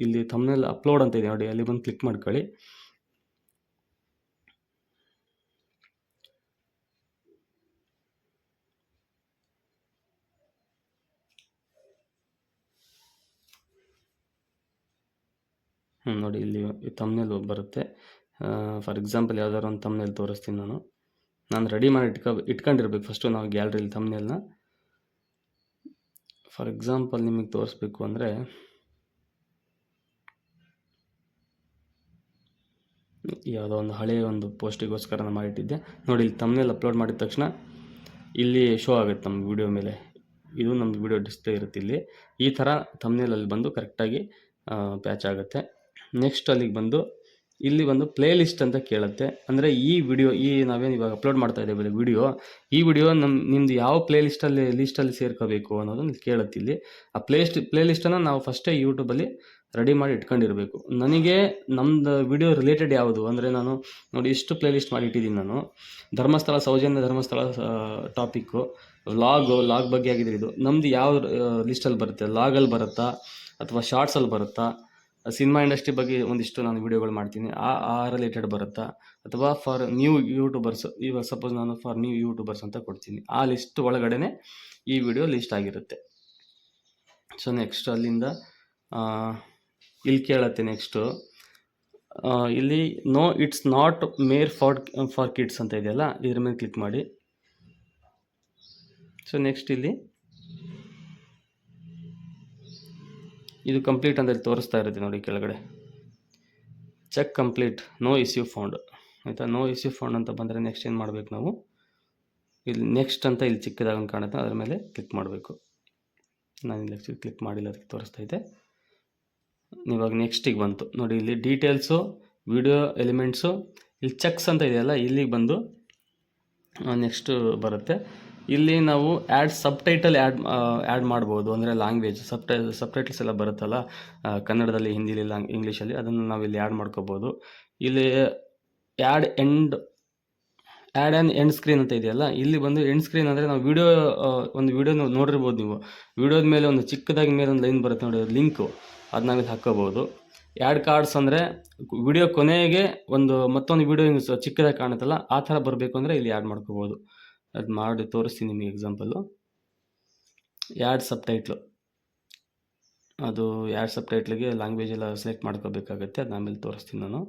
ಇಲ್ಲಿ ತಮ್ಮನೇಲಿ ಅಪ್ಲೋಡ್ ಅಂತ ಇದೆ. ನೋಡಿ, ಅಲ್ಲಿ ಬಂದು ಕ್ಲಿಕ್ ಮಾಡ್ಕೊಳ್ಳಿ. ಹ್ಞೂ ನೋಡಿ, ಇಲ್ಲಿ ತಮ್ನೇಲ್ ಬರುತ್ತೆ. ಫಾರ್ ಎಕ್ಸಾಂಪಲ್ ಯಾವ್ದಾದ್ರು ಒಂದು ತಮ್ನೇಲ್ ತೋರಿಸ್ತೀನಿ ನಾನು. ನಾನು ರೆಡಿ ಮಾಡಿ ಇಟ್ಕೊ ಇಟ್ಕೊಂಡಿರ್ಬೇಕು. ಫಸ್ಟು ನಾವು ಗ್ಯಾಲ್ರಿಲಿ ತಮ್ನೇಲ್ನ ಫಾರ್ ಎಕ್ಸಾಂಪಲ್ ನಿಮಗೆ ತೋರಿಸ್ಬೇಕು ಅಂದರೆ, ಯಾವುದೋ ಒಂದು ಹಳೆಯ ಒಂದು ಪೋಸ್ಟಿಗೋಸ್ಕರ ನಾನು ಮಾಡಿಟ್ಟಿದ್ದೆ. ನೋಡಿ, ಇಲ್ಲಿ ತಮ್ಮನೇಲಿ ಅಪ್ಲೋಡ್ ಮಾಡಿದ ತಕ್ಷಣ ಇಲ್ಲಿ ಶೋ ಆಗುತ್ತೆ ನಮ್ಮ ವಿಡಿಯೋ ಮೇಲೆ. ಇದು ನಮ್ಮ ವಿಡಿಯೋ ಡಿಸ್ಪ್ಲೇ ಇರುತ್ತೆ ಇಲ್ಲಿ. ಈ ಥರ ತಮ್ಮನೇಲಲ್ಲಿ ಬಂದು ಕರೆಕ್ಟಾಗಿ ಪ್ಯಾಚ್ ಆಗುತ್ತೆ. ನೆಕ್ಸ್ಟ್ ಅಲ್ಲಿಗೆ ಬಂದು ಇಲ್ಲಿ ಒಂದು ಪ್ಲೇ ಲಿಸ್ಟ್ ಅಂತ ಕೇಳುತ್ತೆ. ಅಂದರೆ ಈ ವಿಡಿಯೋ ಈ ನಾವೇನು ಇವಾಗ ಅಪ್ಲೋಡ್ ಮಾಡ್ತಾ ಇದ್ದೇವೆ ವಿಡಿಯೋ ಈ ವಿಡಿಯೋ ನಮ್ಮ ನಿಮ್ಮದು ಯಾವ ಪ್ಲೇ ಲಿಸ್ಟಲ್ಲಿ ಲಿಸ್ಟಲ್ಲಿ ಸೇರ್ಕೋಬೇಕು ಅನ್ನೋದನ್ನು ಕೇಳುತ್ತೆ ಇಲ್ಲಿ. ಆ ಪ್ಲೇಸ್ಟ್ ಪ್ಲೇ ಲಿಸ್ಟನ್ನು ನಾವು ಫಸ್ಟೇ ಯೂಟ್ಯೂಬಲ್ಲಿ ರೆಡಿ ಮಾಡಿ ಇಟ್ಕೊಂಡಿರಬೇಕು. ನನಗೆ ನಮ್ಮದು ವಿಡಿಯೋ ರಿಲೇಟೆಡ್ ಯಾವುದು? ಅಂದರೆ ನಾನು ನೋಡಿ ಇಷ್ಟು ಪ್ಲೇ ಲಿಸ್ಟ್ ಮಾಡಿ ಇಟ್ಟಿದ್ದೀನಿ ನಾನು. Dharmasthala, Soujanya Dharmasthala topic log log ಬಗ್ಗೆ ಆಗಿದೆ ಇದು. ನಮ್ಮದು ಯಾವ ಲಿಸ್ಟಲ್ಲಿ ಬರುತ್ತೆ? ಲಾಗಲ್ಲಿ ಬರುತ್ತಾ? ಅಥವಾ ಶಾರ್ಟ್ಸಲ್ಲಿ ಬರುತ್ತಾ? ಸಿನಿಮಾ ಇಂಡಸ್ಟ್ರಿ ಬಗ್ಗೆ ಒಂದಿಷ್ಟು ನಾನು ವಿಡಿಯೋಗಳು ಮಾಡ್ತೀನಿ. ಆ ಆ ರಿಲೇಟೆಡ್ ಬರುತ್ತಾ? ಅಥವಾ ಫಾರ್ ನ್ಯೂ ಯೂಟ್ಯೂಬರ್ಸ್ ಇವಾಗ ಸಪೋಸ್ ನಾನು ಫಾರ್ ನ್ಯೂ ಯೂಟ್ಯೂಬರ್ಸ್ ಅಂತ ಕೊಡ್ತೀನಿ. ಆ ಲಿಸ್ಟ್ ಒಳಗಡೆನೆ ಈ ವಿಡಿಯೋ ಲಿಸ್ಟ್ ಆಗಿರುತ್ತೆ. ಸೊ ನೆಕ್ಸ್ಟ್ ಅಲ್ಲಿಂದ ಇಲ್ಲಿ ಕೇಳತ್ತೆ ನೆಕ್ಸ್ಟು ಇಲ್ಲಿ no it's not made for for kids ಅಂತ ಇದೆಯಲ್ಲ? ಇದ್ರ ಮೇಲೆ ಕ್ಲಿಕ್ ಮಾಡಿ. ಸೊ ನೆಕ್ಸ್ಟ್ ಇಲ್ಲಿ ಇದು ಕಂಪ್ಲೀಟ್ ಅಂತ ತೋರಿಸ್ತಾ ಇರುತ್ತೆ ನೋಡಿ ಕೆಳಗಡೆ. Check complete no issue found ಆಯಿತಾ? ನೋ ಇಶ್ಯೂ ಫೌಂಡ್ ಅಂತ ಬಂದರೆ ನೆಕ್ಸ್ಟ್ ಏನು ಮಾಡಬೇಕು ನಾವು? ಇಲ್ಲಿ ನೆಕ್ಸ್ಟ್ ಅಂತ ಇಲ್ಲಿ ಚಿಕ್ಕದಾಗಿ ಕಾಣುತ್ತೆ. ಅದ್ರ ಮೇಲೆ ಕ್ಲಿಕ್ ಮಾಡಬೇಕು. ನಾನು ಇಲ್ಲಿ ಕ್ಲಿಕ್ ಮಾಡಿಲ್ಲ, ಅದಕ್ಕೆ ತೋರಿಸ್ತಾ ಇದೆ ಇವಾಗ ನೆಕ್ಸ್ಟಿಗೆ ಬಂತು. ನೋಡಿ ಇಲ್ಲಿ ಡೀಟೇಲ್ಸು ವಿಡಿಯೋ ಎಲಿಮೆಂಟ್ಸು ಇಲ್ಲಿ ಚೆಕ್ಸ್ ಅಂತ ಇದೆಯಲ್ಲ, ಇಲ್ಲಿಗೆ ಬಂದು ನೆಕ್ಸ್ಟು ಬರುತ್ತೆ. ಇಲ್ಲಿ ನಾವು add subtitle add add ಮಾಡ್ಬೋದು. ಅಂದರೆ ಲ್ಯಾಂಗ್ವೇಜ್ ಸಬ್ ಟೈ ಸಬ್ ಟೈಟಲ್ಸ್ ಎಲ್ಲ ಬರುತ್ತಲ್ಲ ಕನ್ನಡದಲ್ಲಿ, ಹಿಂದಿಲಿ ಲ್ಯಾಂಗ್ ಇಂಗ್ಲೀಷಲ್ಲಿ ಅದನ್ನು ನಾವು ಇಲ್ಲಿ ಆ್ಯಡ್ ಮಾಡ್ಕೋಬೋದು. ಇಲ್ಲಿ add end add an end screen ಅಂತ ಇದೆಯಲ್ಲ, ಇಲ್ಲಿ ಬಂದು ಎಂಡ್ ಸ್ಕ್ರೀನ್ ಅಂದರೆ ನಾವು ವಿಡಿಯೋ ಒಂದು ವಿಡಿಯೋ ನೋಡಿರ್ಬೋದು ನೀವು. ವಿಡಿಯೋದ ಮೇಲೆ ಒಂದು ಚಿಕ್ಕದಾಗಿ ಮೇಲೆ ಒಂದು ಲೈನ್ ಬರುತ್ತೆ ನೋಡಿ ಲಿಂಕು ಅದು ನಾವಿಲ್ಲಿ ಹಾಕ್ಕೋಬೋದು. ಆ್ಯಡ್ ಕಾರ್ಡ್ಸ್ ಅಂದರೆ ವಿಡಿಯೋ ಕೊನೆಗೆ ಒಂದು ಮತ್ತೊಂದು ವಿಡಿಯೋ ಚಿಕ್ಕದಾಗಿ ಕಾಣುತ್ತಲ್ಲ, ಆ ಥರ ಬರಬೇಕು ಅಂದರೆ ಇಲ್ಲಿ ಆ್ಯಡ್ ಮಾಡ್ಕೋಬೋದು. ಅದು ಮಾಡಿ ತೋರಿಸ್ತೀನಿ ನಿಮಗೆ ಎಕ್ಸಾಂಪಲ್ಲು ಎರಡು ಸಬ್ ಟೈಟ್ಲು ಅದು ಎರಡು ಸಬ್ ಟೈಟ್ಲಿಗೆ ಲ್ಯಾಂಗ್ವೇಜ್ ಎಲ್ಲ ಸೆಲೆಕ್ಟ್ ಮಾಡ್ಕೋಬೇಕಾಗತ್ತೆ, ಅದು ಆಮೇಲೆ ತೋರಿಸ್ತೀನಿ ನಾನು.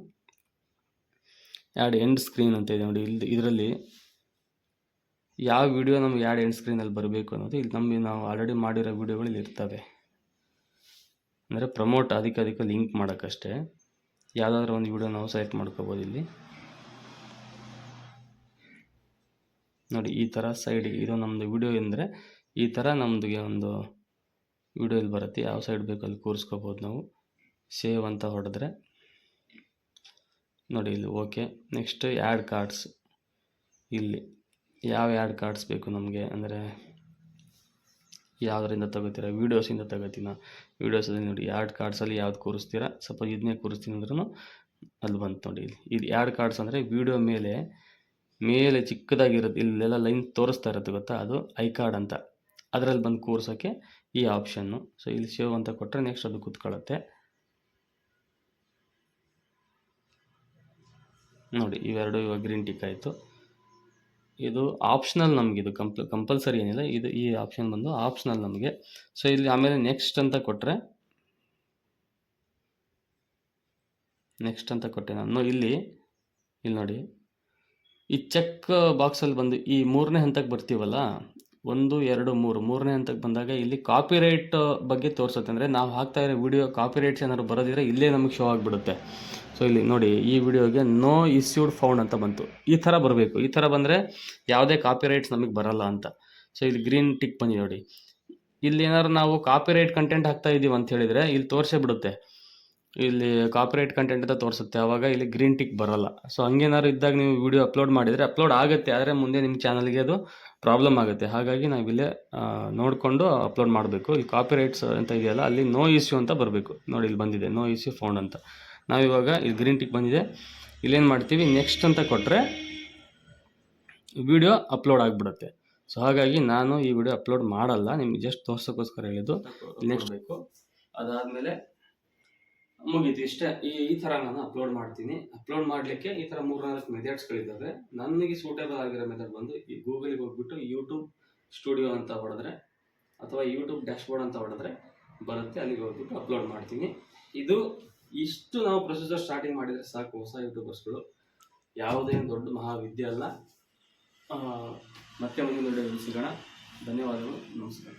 ಎರಡು ಎಂಡ್ ಸ್ಕ್ರೀನ್ ಅಂತ ಇದೆ ನೋಡಿ ಇಲ್ಲಿ ಇದರಲ್ಲಿ ಯಾವ ವಿಡಿಯೋ ನಮ್ಗೆ ಎರಡು ಎಂಡ್ ಸ್ಕ್ರೀನಲ್ಲಿ ಬರಬೇಕು ಅನ್ನೋದು ಇಲ್ಲಿ ನಮಗೆ ನಾವು ಆಲ್ರೆಡಿ ಮಾಡಿರೋ ವಿಡಿಯೋಗಳು ಇಲ್ಲಿ ಇರ್ತವೆ. ಅಂದರೆ ಪ್ರಮೋಟ್ ಅದಕ್ಕೆ ಅದಕ್ಕೆ ಲಿಂಕ್ ಮಾಡೋಕ್ಕಷ್ಟೇ. ಯಾವುದಾದ್ರೂ ಒಂದು ವಿಡಿಯೋ ನಾವು ಸೆಲೆಕ್ಟ್ ಮಾಡ್ಕೋಬೋದು ಇಲ್ಲಿ. ನೋಡಿ, ಈ ಥರ ಸೈಡಿಗೆ ಇದು ನಮ್ಮದು ವಿಡಿಯೋ ಅಂದರೆ ಈ ಥರ ನಮ್ಮದಿಗೆ ಒಂದು ವಿಡಿಯೋ ಇಲ್ಲಿ ಬರುತ್ತೆ. ಯಾವ ಸೈಡ್ ಬೇಕು ಅಲ್ಲಿ ಕೂರಿಸ್ಕೋಬೋದು ನಾವು. ಸೇವ್ ಅಂತ ಹೊಡೆದ್ರೆ. ನೋಡಿ ಇಲ್ಲಿ ಓಕೆ ನೆಕ್ಸ್ಟ್ ಆ್ಯಡ್ ಕಾರ್ಡ್ಸ್ ಇಲ್ಲಿ ಯಾವ ಆ್ಯಡ್ ಕಾರ್ಡ್ಸ್ ಬೇಕು ನಮಗೆ? ಅಂದರೆ, ಯಾವುದರಿಂದ ತಗೋತೀರಾ? ವೀಡಿಯೋಸಿಂದ ತಗೋತೀನ? ವೀಡಿಯೋಸಲ್ಲಿ ನೋಡಿ ಆ್ಯಡ್ ಕಾರ್ಡ್ಸಲ್ಲಿ ಯಾವ್ದು ಕೂರಿಸ್ತೀರಾ? ಸಪೋಸ್ ಇದನ್ನೇ ಕೂರಿಸ್ತೀನಿ ಅಂದ್ರೂ ಅಲ್ಲಿ ಬಂತು ನೋಡಿ ಇಲ್ಲಿ. ಇದು ಆ್ಯಡ್ ಕಾರ್ಡ್ಸ್ ಅಂದರೆ ವೀಡಿಯೋ ಮೇಲೆ ಮೇಲೆ ಚಿಕ್ಕದಾಗಿರುತ್ತೆ ಇಲ್ಲೆಲ್ಲ ಲೈನ್ ತೋರಿಸ್ತಾ ಇರುತ್ತೆ ಗೊತ್ತಾ? ಅದು ಐ ಕಾರ್ಡ್ ಅಂತ. ಅದರಲ್ಲಿ ಬಂದು ಕೂರ್ಸೋಕ್ಕೆ ಈ ಆಪ್ಷನ್ನು ಸೊ ಇಲ್ಲಿ ಸೇವ್ ಅಂತ ಕೊಟ್ಟರೆ ನೆಕ್ಸ್ಟ್ ಅದು ಕೂತ್ಕೊಳ್ಳುತ್ತೆ. ನೋಡಿ, ಇವೆರಡು ಇವಾಗ ಗ್ರೀನ್ ಟಿಕ್ ಆಯಿತು. ಇದು ಆಪ್ಷನಲ್ ನಮಗೆ, ಇದು ಕಂಪ್ ಕಂಪಲ್ಸರಿ ಏನಿಲ್ಲ, ಇದು ಈ ಆಪ್ಷನ್ ಬಂದು ಆಪ್ಷನಲ್ ನಮಗೆ. ಸೊ ಇಲ್ಲಿ ಆಮೇಲೆ ನೆಕ್ಸ್ಟ್ ಅಂತ ಕೊಟ್ಟರೆ ನೆಕ್ಸ್ಟ್ ಅಂತ ಕೊಟ್ಟೆ ನಾನು. ಇಲ್ಲಿ ಇಲ್ಲಿ ನೋಡಿ. ಈ ಚೆಕ್ ಬಾಕ್ಸಲ್ಲಿ ಬಂದು ಈ ಮೂರನೇ ಹಂತಕ್ಕೆ ಬರ್ತೀವಲ್ಲ, ಒಂದು, ಎರಡು, ಮೂರು, ಮೂರನೇ ಹಂತಕ್ಕೆ ಬಂದಾಗ ಇಲ್ಲಿ ಕಾಪಿರೈಟ್ ಬಗ್ಗೆ ತೋರಿಸುತ್ತೆ. ಅಂದರೆ ನಾವು ಹಾಕ್ತಾ ಇರೋ ವಿಡಿಯೋ ಕಾಪಿರೈಟ್ಸ್ ಏನಾದ್ರು ಬರೋದಿದ್ರೆ ಇಲ್ಲೇ ನಮಗೆ ಶೋ ಆಗಿಬಿಡುತ್ತೆ. ಸೊ ಇಲ್ಲಿ ನೋಡಿ, ಈ ವಿಡಿಯೋಗೆ ನೋ ಇಸ್ಯೂಡ್ ಫೌಂಡ್ ಅಂತ ಬಂತು. ಈ ಥರ ಬರಬೇಕು. ಈ ಥರ ಬಂದರೆ ಯಾವುದೇ ಕಾಪಿರೈಟ್ಸ್ ನಮಗೆ ಬರಲ್ಲ ಅಂತ. ಸೊ ಇಲ್ಲಿ ಗ್ರೀನ್ ಟಿಕ್ ಬಂದಿದೆ ನೋಡಿ. ಇಲ್ಲಿ ಏನಾದ್ರು ನಾವು ಕಾಪಿರೈಟ್ ಕಂಟೆಂಟ್ ಹಾಕ್ತಾ ಇದ್ದೀವಿ ಅಂತ ಹೇಳಿದರೆ ಇಲ್ಲಿ ತೋರಿಸೇ ಬಿಡುತ್ತೆ. ಇಲ್ಲಿ ಕಾಪಿರೈಟ್ ಕಂಟೆಂಟ್ ಅಂತ ತೋರಿಸುತ್ತೆ ಆವಾಗ ಇಲ್ಲಿ ಗ್ರೀನ್ ಟಿಕ್ ಬರಲ್ಲ. ಸೊ ಹಂಗೇನಾದ್ರು ಇದ್ದಾಗ ನೀವು ವಿಡಿಯೋ ಅಪ್ಲೋಡ್ ಮಾಡಿದರೆ ಅಪ್ಲೋಡ್ ಆಗುತ್ತೆ ಆದರೆ ಮುಂದೆ ನಿಮ್ಮ ಚಾನಲ್ಗೆ ಅದು ಪ್ರಾಬ್ಲಮ್ ಆಗುತ್ತೆ. ಹಾಗಾಗಿ ನಾವಿಲ್ಲೇ ನೋಡಿಕೊಂಡು ಅಪ್ಲೋಡ್ ಮಾಡಬೇಕು. ಇಲ್ಲಿ ಕಾಪಿರೈಟ್ಸ್ ಅಂತ ಇದೆಯಲ್ಲ ಅಲ್ಲಿ ನೋ ಇಶ್ಯೂ ಅಂತ ಬರಬೇಕು. ನೋಡಿ ಇಲ್ಲಿ ಬಂದಿದೆ ನೋ ಇಶ್ಯೂ ಫೌಂಡ್ ಅಂತ. ನಾವಿವಾಗ ಇಲ್ಲಿ ಗ್ರೀನ್ ಟಿಕ್ ಬಂದಿದೆ. ಇಲ್ಲೇನು ಮಾಡ್ತೀವಿ ನೆಕ್ಸ್ಟ್ ಅಂತ ಕೊಟ್ಟರೆ ವಿಡಿಯೋ ಅಪ್ಲೋಡ್ ಆಗಿಬಿಡುತ್ತೆ. ಸೊ ಹಾಗಾಗಿ ನಾನು ಈ ವಿಡಿಯೋ ಅಪ್ಲೋಡ್ ಮಾಡಲ್ಲ ನಿಮ್ಗೆ ಜಸ್ಟ್ ತೋರ್ಸೋಕ್ಕೋಸ್ಕರ ಹೇಳಿದ್ದು ನೆಕ್ಸ್ಟ್ ಬೇಕು ಅದಾದಮೇಲೆ ಮುಗೀತು. ಇಷ್ಟೇ, ಈ ಈ ಥರ ನಾನು ಅಪ್ಲೋಡ್ ಮಾಡ್ತೀನಿ. ಅಪ್ಲೋಡ್ ಮಾಡಲಿಕ್ಕೆ ಈ ಥರ ಮೂರ್ನಾಲ್ಕು ಮೆಥಡ್ಸ್ಗಳಿದ್ದಾವೆ ನನಗೆ ಸೂಟೇಬಲ್ ಆಗಿರೋ ಮೆಥಡ್ ಬಂದು ಈ ಗೂಗಲ್ಗೆ ಹೋಗ್ಬಿಟ್ಟು ಯೂಟ್ಯೂಬ್ ಸ್ಟುಡಿಯೋ ಅಂತ ಹೊಡೆದ್ರೆ, ಅಥವಾ ಯೂಟ್ಯೂಬ್ ಡ್ಯಾಶ್ಬೋರ್ಡ್ ಅಂತ ಹೊಡೆದ್ರೆ ಬರುತ್ತೆ. ಅಲ್ಲಿಗೆ ಹೋಗ್ಬಿಟ್ಟು ಅಪ್ಲೋಡ್ ಮಾಡ್ತೀನಿ. ಇದು ಇಷ್ಟು ನಾವು ಪ್ರೊಸೀಜರ್ ಸ್ಟಾರ್ಟಿಂಗ್ ಮಾಡಿದರೆ ಸಾಕು ಹೊಸ ಯೂಟ್ಯೂಬರ್ಸ್ಗಳು ಯಾವುದೇ ದೊಡ್ಡ ಮಹಾವಿದ್ಯೆ ಅಲ್ಲ. ಮತ್ತೆ ಮುಂದಿನ ವಿಡಿಯೋದಲ್ಲಿ ಸಿಗೋಣ. ಧನ್ಯವಾದಗಳು. ನಮಸ್ಕಾರ.